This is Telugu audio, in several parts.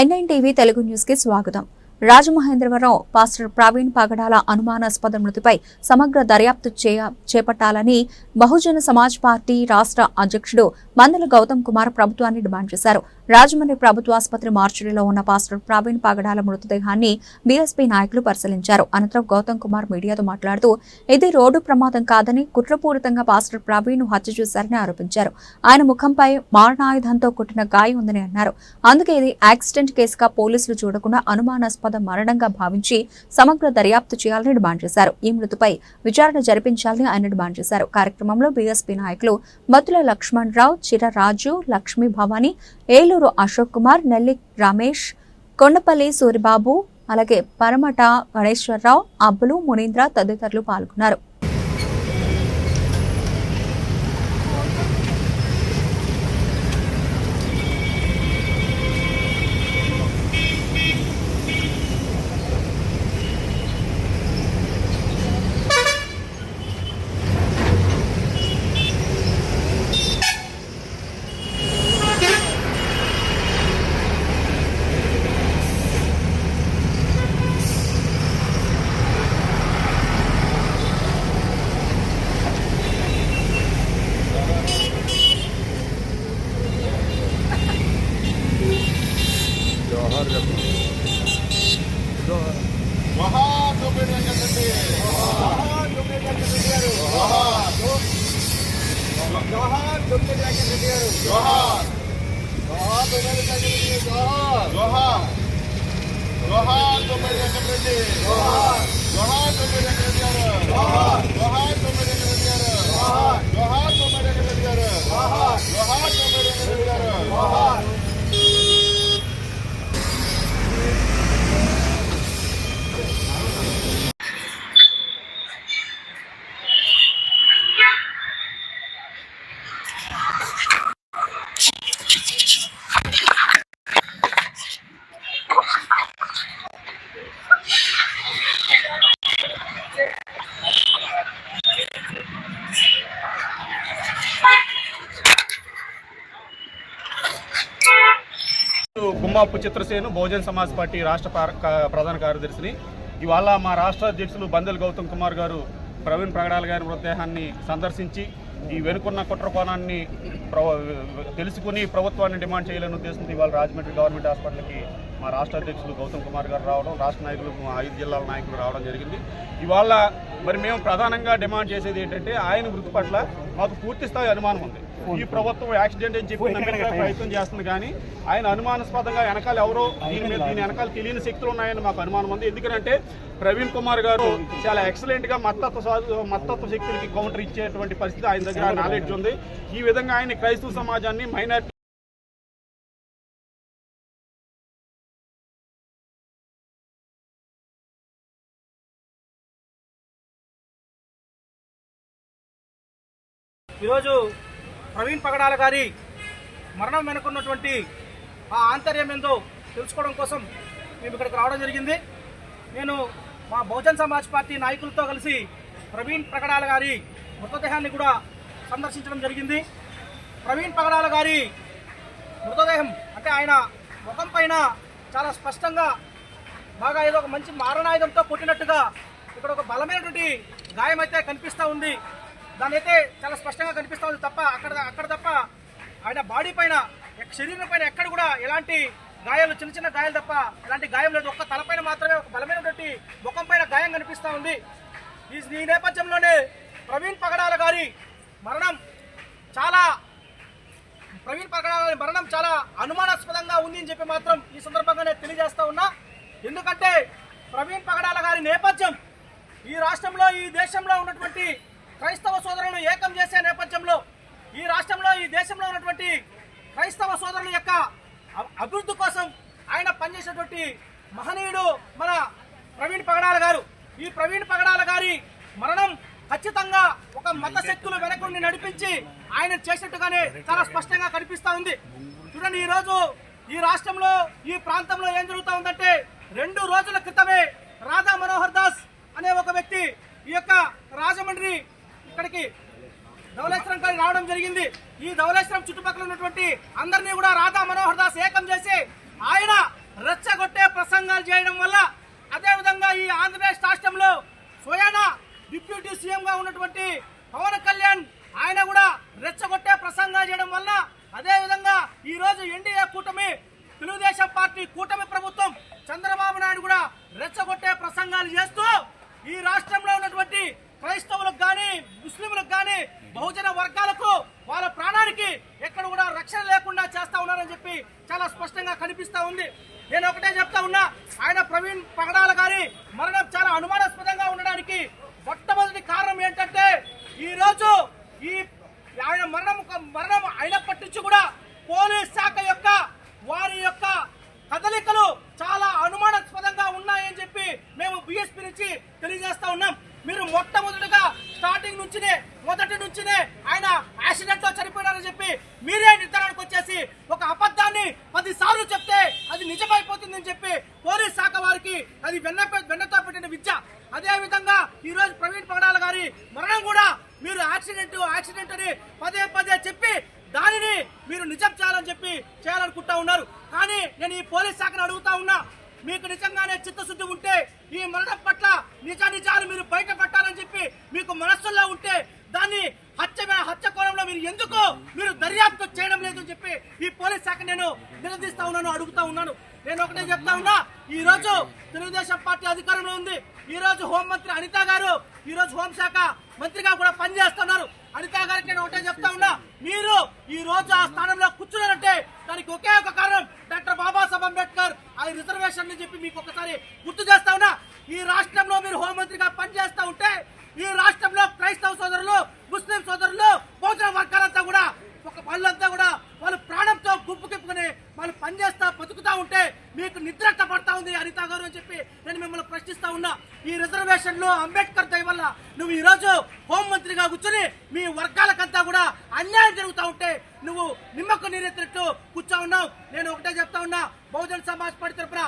ఎన్ఐన్ టీవీ తెలుగు న్యూస్కి స్వాగతం. రాజమహేంద్రవరం పాస్టర్ ప్రవీణ్ పగడాల అనుమానాస్పద మృతిపై సమగ్ర దర్యాప్తు చేపట్టాలని బహుజన సమాజ్ పార్టీ రాష్ట్ర అధ్యక్షుడు మందల గౌతమ్ కుమార్ ప్రభుత్వాన్ని డిమాండ్ చేశారు. రాజమండ్రి ప్రభుత్వ ఆసుపత్రి మార్చురీలో ఉన్న పాస్టర్ ప్రవీణ్ పగడాల మృతదేహాన్ని బీఎస్పీ నాయకులు పరిశీలించారు. అనంతరం గౌతమ్ కుమార్ మీడియాతో మాట్లాడుతూ ఇది రోడ్డు ప్రమాదం కాదని కుట్రపూరితంగా పాస్టర్ ప్రవీణ్ హత్య చేశారని ఆరోపించారు. ఆయన ముఖంపై మారణాయుధంతో కొట్టిన గాయం ఉందని అన్నారు. అందుకే ఇది యాక్సిడెంట్ కేసుగా పోలీసులు చూడకుండా అనుమానాస్పద మరణంగా భావించి సమగ్ర దర్యాప్తు చేయాలని డిమాండ్ చేశారు. ఈ మృతిపై విచారణ జరిపించాలని ఆయన డిమాండ్ చేశారు. కార్యక్రమంలో బీఎస్పీ నాయకులు బతుల లక్ష్మణ్ రావు చిరరాజు లక్ష్మీ భవాని ఏలూరు అశోక్ కుమార్ నెల్లి రమేష్ కొండపల్లి సూరిబాబు అలాగే పరమట గణేశ్వరరావు అబ్బులు మునీంద్ర తదితరులు పాల్గొన్నారు జోహార్ జోబేడ్ వెంకటరెడ్డి జోహార్ జోబేడ్ వెంకటరెడ్డి గారు జోహార్ జోహార్ జోబేడ్ వెంకటరెడ్డి గారు జోహార్ జోహార్ జోబేడ్ వెంకటరెడ్డి జోహార్ జోహార్ జోహార్ జోబేడ్ వెంకటరెడ్డి జోహార్ జోహార్ వెంకటరెడ్డి గారు జోహార్ గుమ్మాపు చిత్రసేను బహుజన్ సమాజ్ పార్టీ రాష్ట్ర ప్రధాన కార్యదర్శిని. ఇవాళ మా రాష్ట్ర అధ్యక్షులు బందెల గౌతమ్ కుమార్ గారు ప్రవీణ్ ప్రగడాల గారి మృతదేహాన్ని సందర్శించి ఈ వెనుకున్న కుట్ర కోణాన్ని తెలుసుకుని ప్రభుత్వాన్ని డిమాండ్ చేయాలనే ఉద్దేశంతో ఇవాళ రాజమండ్రి గవర్నమెంట్ హాస్పిటల్కి మా రాష్ట్ర అధ్యక్షులు గౌతమ్ కుమార్ గారు రావడం రాష్ట్ర నాయకులు మా ఐదు జిల్లాల నాయకులు రావడం జరిగింది. ఇవాళ మరి మేము ప్రధానంగా డిమాండ్ చేసేది ఏంటంటే ఆయన మృతి పట్ల మాకు పూర్తి స్థాయి అనుమానం ఉంది. ఈ ప్రభుత్వం యాక్సిడెంట్ అని చెప్పి ప్రయత్నం చేస్తుంది కానీ ఆయన అనుమానాస్పదంగా వెనకాల ఎవరో దీని మీద దీని వెనకాల తెలియని శక్తులు ఉన్నాయని మాకు అనుమానం ఉంది. ఎందుకంటే ప్రవీణ్ కుమార్ గారు చాలా ఎక్సలెంట్గా మత్తత్వ మత్తత్వ శక్తులకి కౌంటర్ ఇచ్చేటువంటి పరిస్థితి ఆయన దగ్గర నాలెడ్జ్ ఉంది. ఈ విధంగా ఆయన క్రైస్తవ సమాజాన్ని మైనార్టీ ఈరోజు ప్రవీణ్ పగడాల గారి మరణం వెనుకున్నటువంటి ఆ ఆంతర్యం ఏందో తెలుసుకోవడం కోసం మేము ఇక్కడికి రావడం జరిగింది. నేను మా బహుజన్ సమాజ్ పార్టీ నాయకులతో కలిసి ప్రవీణ్ పగడాల గారి మృతదేహాన్ని కూడా సందర్శించడం జరిగింది. ప్రవీణ్ పగడాల గారి మృతదేహం అంటే ఆయన ముఖం పైన చాలా స్పష్టంగా బాగా ఏదో ఒక మంచి మారణాయుధంతో కొట్టినట్టుగా ఇక్కడ ఒక బలమైనటువంటి గాయం అయితే కనిపిస్తూ ఉంది. దాని అయితే చాలా స్పష్టంగా కనిపిస్తూ ఉంది తప్ప అక్కడ అక్కడ తప్ప ఆయన బాడీ పైన శరీరం పైన ఎక్కడ కూడా ఎలాంటి గాయాలు చిన్న చిన్న గాయాలు తప్ప ఎలాంటి గాయం లేదు. ఒక్క తలపైన మాత్రమే ఒక బలమైనటువంటి ముఖం పైన గాయం కనిపిస్తూ ఉంది. ఈ ఈ నేపథ్యంలోనే ప్రవీణ్ పగడాల గారి మరణం చాలా ప్రవీణ్ పగడాల గారి మరణం చాలా అనుమానాస్పదంగా ఉంది అని చెప్పి మాత్రం ఈ సందర్భంగా నేను తెలియజేస్తా ఉన్నా. ఎందుకంటే ప్రవీణ్ పగడాల గారి నేపథ్యం ఈ రాష్ట్రంలో ఈ దేశంలో ఉన్నటువంటి క్రైస్తవ సోదరులను ఏకం చేసే నేపథ్యంలో ఈ రాష్ట్రంలో ఈ దేశంలో ఉన్నటువంటి క్రైస్తవ సోదరుల యొక్క అభివృద్ధి కోసం ఆయన పనిచేసినటువంటి మహనీయుడు మన ప్రవీణ్ పగడాల గారు. ఈ ప్రవీణ్ పగడాల గారి మరణం ఖచ్చితంగా ఒక మత శక్తులు వెనకుండి నడిపించి ఆయన చేసినట్టుగానే చాలా స్పష్టంగా కనిపిస్తా ఉంది. చూడండి ఈ రోజు ఈ రాష్ట్రంలో ఈ ప్రాంతంలో ఏం జరుగుతూ ఉందంటే రెండు రోజుల క్రితమే రాధా మనోహర్ దాస్ అనే ఒక వ్యక్తి ఈ యొక్క రాజమండ్రి ఇక్కడికి ధవలేశ్వరం కానీ రావడం జరిగింది. ఈ ధవలేశ్వరం చుట్టుపక్కల ఉన్నటువంటి అందరినీ కూడా రాధా మనోహర్ దాస్ ఏకం చేసి ఆయన రెచ్చగొట్టే ప్రసంగాలు చేయడం వల్ల అదేవిధంగా ఈ ఆంధ్రప్రదేశ్ రాష్ట్రంలో స్వయానా డిప్యూటీ సీఎంగా ఉన్నటువంటి పవన్ కళ్యాణ్ ఆయన కూడా రెచ్చగొట్టే ప్రసంగాలు చేయడం వల్ల అదేవిధంగా ఈరోజు ఎన్డీఏ కూటమి తెలుగుదేశం పార్టీ కూటమి ప్రభుత్వం చంద్రబాబు నాయుడు కూడా రెచ్చగొట్టే ప్రసంగాలు చేస్తూ ఈ రాష్ట్రంలో ఉన్నటువంటి క్రైస్తవ ముస్లింలకు కానీ బహుజన వర్గాలకు వాళ్ళ ప్రాణానికి ఎక్కడ కూడా రక్షణ లేకుండా చేస్తా ఉన్నారని చెప్పి చాలా స్పష్టంగా కనిపిస్తా ఉంది. నేను ఒకటే చెప్తా ఉన్నా ఆయన ప్రవీణ్ పగడాల గారి మరణం చాలా అనుమానాస్పదంగా ఉండడానికి మొట్టమొదటి కారణం ఏంటంటే ఈ రోజు ఈ ఆయన మరణం మరణం అయినప్పటి నుంచి కూడా పోలీస్ శాఖ యొక్క వారి యొక్క కదలికలు చాలా అనుమానాస్పదంగా ఉన్నాయని చెప్పి మేము బిఎస్పీ నుంచి తెలియజేస్తా ఉన్నాం. మీరు మొట్టమొదటిగా స్టార్టింగ్ నుంచినే మొదటి నుంచినే ఆయన యాక్సిడెంట్లో చనిపోయినారని చెప్పి మీరే నిర్ధారణకు వచ్చేసి ఒక అబద్ధాన్ని పది సార్లు చెప్తే అది నిజమైపోతుందని చెప్పి పోలీస్ శాఖ వారికి అది వెన్న వెన్నతో పెట్టిన విద్య. అదే విధంగా ఈ రోజు ప్రవీణ్ పగడాల గారి మరణం కూడా మీరు యాక్సిడెంట్ యాక్సిడెంట్ అని పదే పదే చెప్పి దానిని మీరు నిజం చేయాలని చెప్పి చేయాలనుకుంటా ఉన్నారు. కానీ నేను ఈ పోలీస్ శాఖను అడుగుతా ఉన్నా మీకు నిజంగానే చిత్తశుద్ధి ఉంటే ఈ మరణం నిజ నిజాలు మీరు బయట పెట్టాలని చెప్పి మీకు మనస్సులో ఉంటే దాన్ని హత్య హత్య కోణంలో మీరు ఎందుకు మీరు దర్యాప్తు చేయడం లేదు అని చెప్పి ఈ పోలీస్ శాఖ నేను నిలదీస్తా ఉన్నాను అడుగుతా ఉన్నాను. నేను ఒకటే చెప్తా ఉన్నా ఈ రోజు తెలుగుదేశం పార్టీ అధికారంలో ఉంది. ఈ రోజు హోంమంత్రి అనిత గారు ఈ రోజు హోంశాఖ మంత్రిగా కూడా పనిచేస్తున్నారు. అనిత గారికి నేను ఒకటే చెప్తా ఉన్నా మీరు ఈ రోజు ఆ స్థానంలో కూర్చున్నారంటే దానికి ఒకే ఒక కారణం డాక్టర్ బాబాసాహెబ్ అంబేద్కర్. ఆ రిజర్వేషన్ అని చెప్పి మీకు ఒకసారి గుర్తు చేస్తా ఉన్నా ఈ రాష్ట్ర మీరు హోంమంత్రిగా పనిచేస్తూ ఉంటే ఈ రాష్ట్రంలో క్రైస్తవ సోదరులు ముస్లిం సోదరులు బహుజన వర్గాలంతా కూడా ఒక వాళ్ళంతా కూడా వాళ్ళు ప్రాణంతో గుంపు తిప్పుకుని వాళ్ళు పనిచేస్తా బతుకుతా ఉంటే మీకు నిద్ర పడతా ఉంది అనిత గారు అని చెప్పి నేను మిమ్మల్ని ప్రశ్నిస్తా ఉన్నా. ఈ రిజర్వేషన్లో అంబేద్కర్ దయ వల్ల నువ్వు ఈ రోజు హోంమంత్రిగా కూర్చొని మీ వర్గాల కూడా అన్యాయం జరుగుతా ఉంటే నువ్వు నిమ్మకు నీరెత్తినట్టు కూర్చో ఉన్నావు నేను ఒకటే చెప్తా ఉన్నా బహుజన సమాజ్ పార్టీ తరపున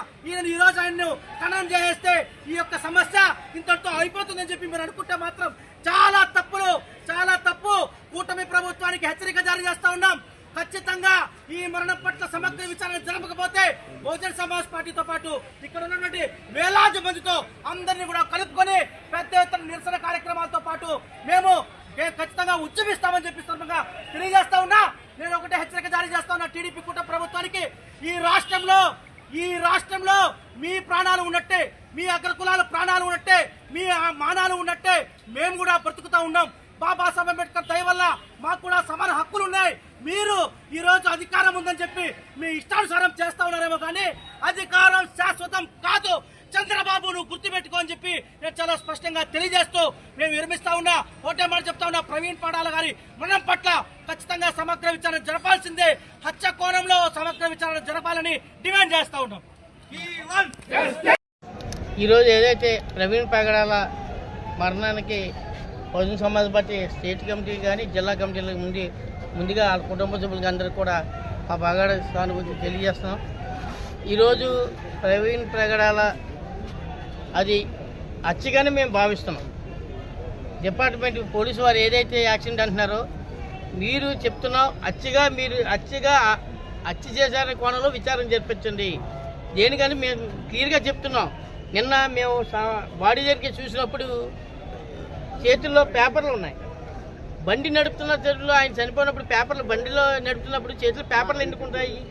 ఈయన ఖననం చేస్తే ఈ యొక్క సమస్య ఇంతటితో అయిపోతుందని చెప్పి మీరు అనుకుంటే మాత్రం చాలా తప్పులు చాలా తప్పు కూటమి ప్రభుత్వానికి హెచ్చరిక జారీ చేస్తా ఉన్నాం. ఖచ్చితంగా ఈ మరణం పట్ల సమగ్ర విచారణ జరపకపోతే బహుజన సమాజ్ పార్టీతో పాటు ఇక్కడ ఉన్నటువంటి వేలాది మందితో అందరినీ కూడా కలుపుకొని పెద్ద ఎత్తున నిరసన కార్యక్రమాలతో పాటు మేము ఖచ్చితంగా ఉద్యమిస్తామని చెప్పి సందర్భంగా తెలియజేస్తా ఉన్నా. నేను ఒకటే హెచ్చరిక జారీ చేస్తా ఉన్నా టీడీపీ కూట ప్రభుత్వానికి. ఈ రాష్ట్రంలో ఈ రాష్ట్రంలో మీ ప్రాణాలు ఉన్నట్టే మీ అగ్రకులాల ప్రాణాలు ఉన్నట్టే మీ మానాలు ఉన్నట్టే మేము కూడా బ్రతుకుతా ఉన్నాం. బాబాసాహెబ్ అంబేద్కర్ దయ వల్ల మాకు కూడా సమాన హక్కులు ఉన్నాయి. మీరు ఈ రోజు అధికారం ఉందని చెప్పి మీ ఇష్టానుసారం చేస్తా ఉన్నారేమో కానీ అధికారం శాశ్వతం కాదు. చంద్రబాబు నువ్వు గుర్తుపెట్టుకో అని చెప్పి నేను చాలా స్పష్టంగా తెలియజేస్తూ మేము విరమిస్తా ఉన్నా ఒకటే మాట చెప్తా ఉన్నా ప్రవీణ్ పాడాల గారి మరణం పట్ల ఖచ్చితంగా సమగ్ర విచారణ జరపాల్సిందే. హత్య కోణంలో సమగ్ర విచారణ జరపాలని డిమాండ్ చేస్తా ఉన్నాం. ఈరోజు ఏదైతే ప్రవీణ్ పగడాల మరణానికి Bahujana Samaj party state committee కానీ జిల్లా కమిటీల ముందు ముందుగా వాళ్ళ కుటుంబ సభ్యులకి అందరికీ కూడా మా పగడ సానుభూతి తెలియజేస్తున్నాం. ఈరోజు ప్రవీణ్ ప్రగడాల అది అచ్చిగానే మేము భావిస్తున్నాం. డిపార్ట్మెంట్ పోలీసు వారు ఏదైతే యాక్సిడెంట్ అంటున్నారో మీరు చెప్తున్నాం అచ్చిగా మీరు అచ్చిగా అచ్చి చేశారనే కోణంలో విచారం జరిపించండి. దేనికని మేము క్లియర్గా చెప్తున్నాం. నిన్న మేము సా- బాడీ దగ్గరికి చూసినప్పుడు చేతుల్లో పేపర్లు ఉన్నాయి. బండి నడుపుతున్న చేతుల్లో ఆయన చనిపోయినప్పుడు పేపర్లు బండిలో నడుపుతున్నప్పుడు చేతులు పేపర్లు ఎండుకుంటాయి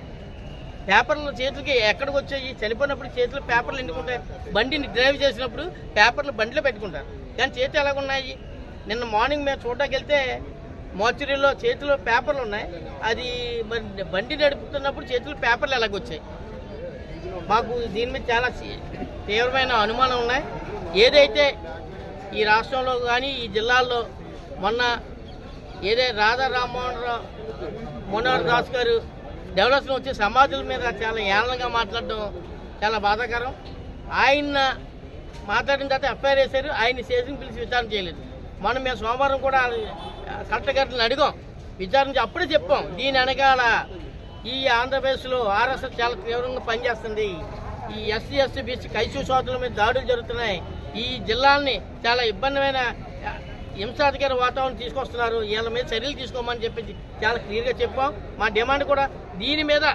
పేపర్లు చేతులకి ఎక్కడికి వచ్చాయి? చనిపోయినప్పుడు చేతులు పేపర్లు ఎండుకుంటాయి బండిని డ్రైవ్ చేసినప్పుడు పేపర్లు బండిలో పెట్టుకుంటారు. కానీ చేతులు ఎలాగున్నాయి? నిన్న మార్నింగ్ మేము చూడడానికి వెళ్తే మోచరీలో చేతిలో పేపర్లు ఉన్నాయి. అది మరి బండి నడుపుతున్నప్పుడు చేతులు పేపర్లు ఎలాగొచ్చాయి? మాకు దీని మీద చాలా తీవ్రమైన అనుమానం ఉన్నాయి. ఏదైతే ఈ రాష్ట్రంలో కానీ ఈ జిల్లాల్లో మొన్న ఏదే రాధా రామ్మోహన్ రావు మనోహర్ దాస్ గారు డెవలప్స్లో వచ్చి సమాధుల మీద చాలా ఏళనగా మాట్లాడడం చాలా బాధాకరం. ఆయన మాట్లాడిన తర్వాత ఎఫ్ఐఆర్ వేశారు. ఆయన స్టేషన్ పిలిచి విచారణ చేయలేదు. మనం మేము సోమవారం కూడా కలెక్టర్ గారిని అడిగాం. విచారణ అప్పుడే చెప్పాం. దీని వెనకాల ఈ ఆంధ్రప్రదేశ్లో ఆర్ఎస్ఎస్ చాలా తీవ్రంగా పనిచేస్తుంది. ఈ ఎస్సీ ఎస్సీ బీసీ కైసు సోదరుల మీద దాడులు జరుగుతున్నాయి. ఈ జిల్లాల్ని చాలా ఇబ్బందిమైన హింసాధికార వాతావరణం తీసుకొస్తున్నారు. వీళ్ళ మీద చర్యలు తీసుకోమని చెప్పేసి చాలా క్లియర్గా చెప్పాం. మా డిమాండ్ కూడా దీని మీద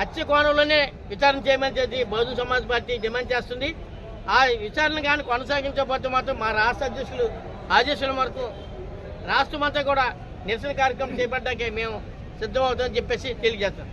హత్య కోణంలోనే విచారణ చేయమని చెప్పి బహుజన సమాజ్ పార్టీ డిమాండ్ చేస్తుంది. ఆ విచారణ కానీ కొనసాగించకపోతే మాత్రం మా రాష్ట్ర అధ్యక్షులు ఆదేశాల వరకు రాష్ట్రమంతా కూడా నిరసన కార్యక్రమం చేపడ్డాకే మేము సిద్ధమవుతామని చెప్పేసి తెలియజేస్తాను.